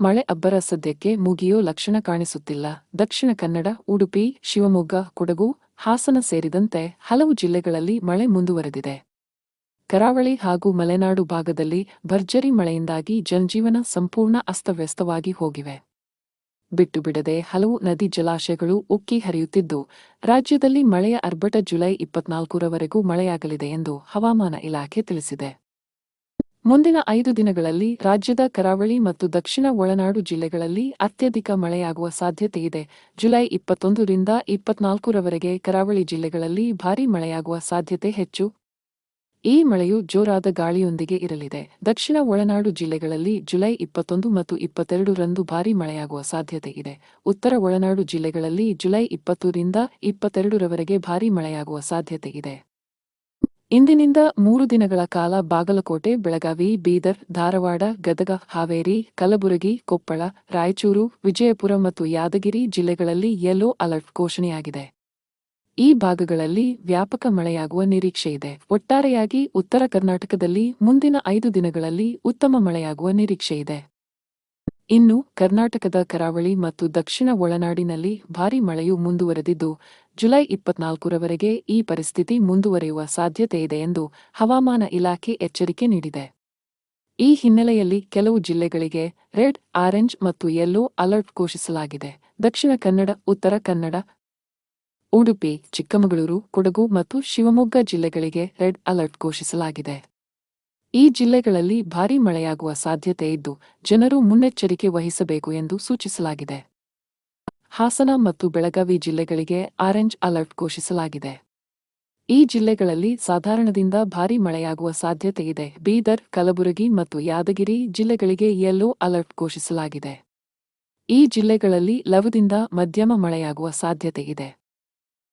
ಮಳೆ ಅಬ್ಬರ ಸದ್ಯಕ್ಕೆ ಮುಗಿಯೋ ಲಕ್ಷಣ ಕಾಣಿಸುತ್ತಿಲ್ಲ. ದಕ್ಷಿಣ ಕನ್ನಡ, ಉಡುಪಿ, ಶಿವಮೊಗ್ಗ, ಕೊಡಗು, ಹಾಸನ ಸೇರಿದಂತೆ ಹಲವು ಜಿಲ್ಲೆಗಳಲ್ಲಿ ಮಳೆ ಮುಂದುವರೆದಿದೆ. ಕರಾವಳಿ ಹಾಗೂ ಮಲೆನಾಡು ಭಾಗದಲ್ಲಿ ಭರ್ಜರಿ ಮಳೆಯಿಂದಾಗಿ ಜನಜೀವನ ಸಂಪೂರ್ಣ ಅಸ್ತವ್ಯಸ್ತವಾಗಿ ಹೋಗಿವೆ. ಬಿಟ್ಟು ಬಿಡದೆ ಹಲವು ನದಿ ಜಲಾಶಯಗಳು ಉಕ್ಕಿ ಹರಿಯುತ್ತಿದ್ದು, ರಾಜ್ಯದಲ್ಲಿ ಮಳೆಯ ಅರ್ಭಟ ಜುಲೈ ಇಪ್ಪತ್ನಾಲ್ಕರವರೆಗೂ ಮಳೆಯಾಗಲಿದೆ ಎಂದು ಹವಾಮಾನ ಇಲಾಖೆ ತಿಳಿಸಿದೆ. ಮುಂದಿನ ಐದು ದಿನಗಳಲ್ಲಿ ರಾಜ್ಯದ ಕರಾವಳಿ ಮತ್ತು ದಕ್ಷಿಣ ಒಳನಾಡು ಜಿಲ್ಲೆಗಳಲ್ಲಿ ಅತ್ಯಧಿಕ ಮಳೆಯಾಗುವ ಸಾಧ್ಯತೆಯಿದೆ ಜುಲೈ ಇಪ್ಪತ್ತೊಂದರಿಂದ ಇಪ್ಪತ್ನಾಲ್ಕರವರೆಗೆ ಕರಾವಳಿ ಜಿಲ್ಲೆಗಳಲ್ಲಿ ಭಾರೀ ಮಳೆಯಾಗುವ ಸಾಧ್ಯತೆ ಹೆಚ್ಚು. ಈ ಮಳೆಯು ಜೋರಾದ ಗಾಳಿಯೊಂದಿಗೆ ಇರಲಿದೆ. ದಕ್ಷಿಣ ಒಳನಾಡು ಜಿಲ್ಲೆಗಳಲ್ಲಿ ಜುಲೈ ಇಪ್ಪತ್ತೊಂದು ಮತ್ತು ಇಪ್ಪತ್ತೆರಡರಂದು ಭಾರೀ ಮಳೆಯಾಗುವ ಸಾಧ್ಯತೆ ಇದೆ. ಉತ್ತರ ಒಳನಾಡು ಜಿಲ್ಲೆಗಳಲ್ಲಿ ಜುಲೈ ಇಪ್ಪತ್ತರಿಂದ ಇಪ್ಪತ್ತೆರಡರವರೆಗೆ ಭಾರೀ ಮಳೆಯಾಗುವ ಸಾಧ್ಯತೆ ಇದೆ. ಇಂದಿನಿಂದ ಮೂರು ದಿನಗಳ ಕಾಲ ಬಾಗಲಕೋಟೆ, ಬೆಳಗಾವಿ, ಬೀದರ್, ಧಾರವಾಡ, ಗದಗ, ಹಾವೇರಿ, ಕಲಬುರಗಿ, ಕೊಪ್ಪಳ, ರಾಯಚೂರು, ವಿಜಯಪುರ ಮತ್ತು ಯಾದಗಿರಿ ಜಿಲ್ಲೆಗಳಲ್ಲಿ ಯೆಲ್ಲೋ ಅಲರ್ಟ್ ಘೋಷಣೆಯಾಗಿದೆ. ಈ ಭಾಗಗಳಲ್ಲಿ ವ್ಯಾಪಕ ಮಳೆಯಾಗುವ ನಿರೀಕ್ಷೆಯಿದೆ ಒಟ್ಟಾರೆಯಾಗಿ ಉತ್ತರ ಕರ್ನಾಟಕದಲ್ಲಿ ಮುಂದಿನ ಐದು ದಿನಗಳಲ್ಲಿ ಉತ್ತಮ ಮಳೆಯಾಗುವ ನಿರೀಕ್ಷೆಯಿದೆ ಇನ್ನು ಕರ್ನಾಟಕದ ಕರಾವಳಿ ಮತ್ತು ದಕ್ಷಿಣ ಒಳನಾಡಿನಲ್ಲಿ ಭಾರೀ ಮಳೆಯು ಮುಂದುವರೆದಿದ್ದು ಜುಲೈ ಇಪ್ಪತ್ನಾಲ್ಕರವರೆಗೆ ಈ ಪರಿಸ್ಥಿತಿ ಮುಂದುವರಿಯುವ ಸಾಧ್ಯತೆಯಿದೆ ಎಂದು ಹವಾಮಾನ ಇಲಾಖೆ ಎಚ್ಚರಿಕೆ ನೀಡಿದೆ. ಈ ಹಿನ್ನೆಲೆಯಲ್ಲಿ ಕೆಲವು ಜಿಲ್ಲೆಗಳಿಗೆ ರೆಡ್, ಆರೆಂಜ್ ಮತ್ತು ಯೆಲ್ಲೋ ಅಲರ್ಟ್ ಘೋಷಿಸಲಾಗಿದೆ. ದಕ್ಷಿಣ ಕನ್ನಡ, ಉತ್ತರ ಕನ್ನಡ, ಉಡುಪಿ, ಚಿಕ್ಕಮಗಳೂರು, ಕೊಡಗು ಮತ್ತು ಶಿವಮೊಗ್ಗ ಜಿಲ್ಲೆಗಳಿಗೆ ರೆಡ್ ಅಲರ್ಟ್ ಘೋಷಿಸಲಾಗಿದೆ. ಈ ಜಿಲ್ಲೆಗಳಲ್ಲಿ ಭಾರೀ ಮಳೆಯಾಗುವ ಸಾಧ್ಯತೆ ಇದ್ದು ಜನರು ಮುನ್ನೆಚ್ಚರಿಕೆ ವಹಿಸಬೇಕು ಎಂದು ಸೂಚಿಸಲಾಗಿದೆ. ಹಾಸನ ಮತ್ತು ಬೆಳಗಾವಿ ಜಿಲ್ಲೆಗಳಿಗೆ ಆರೆಂಜ್ ಅಲರ್ಟ್ ಘೋಷಿಸಲಾಗಿದೆ. ಈ ಜಿಲ್ಲೆಗಳಲ್ಲಿ ಸಾಧಾರಣದಿಂದ ಭಾರೀ ಮಳೆಯಾಗುವ ಸಾಧ್ಯತೆಯಿದೆ ಬೀದರ್, ಕಲಬುರಗಿ ಮತ್ತು ಯಾದಗಿರಿ ಜಿಲ್ಲೆಗಳಿಗೆ ಯೆಲ್ಲೋ ಅಲರ್ಟ್ ಘೋಷಿಸಲಾಗಿದೆ. ಈ ಜಿಲ್ಲೆಗಳಲ್ಲಿ ಲವದಿಂದ ಮಧ್ಯಮ ಮಳೆಯಾಗುವ ಸಾಧ್ಯತೆಯಿದೆ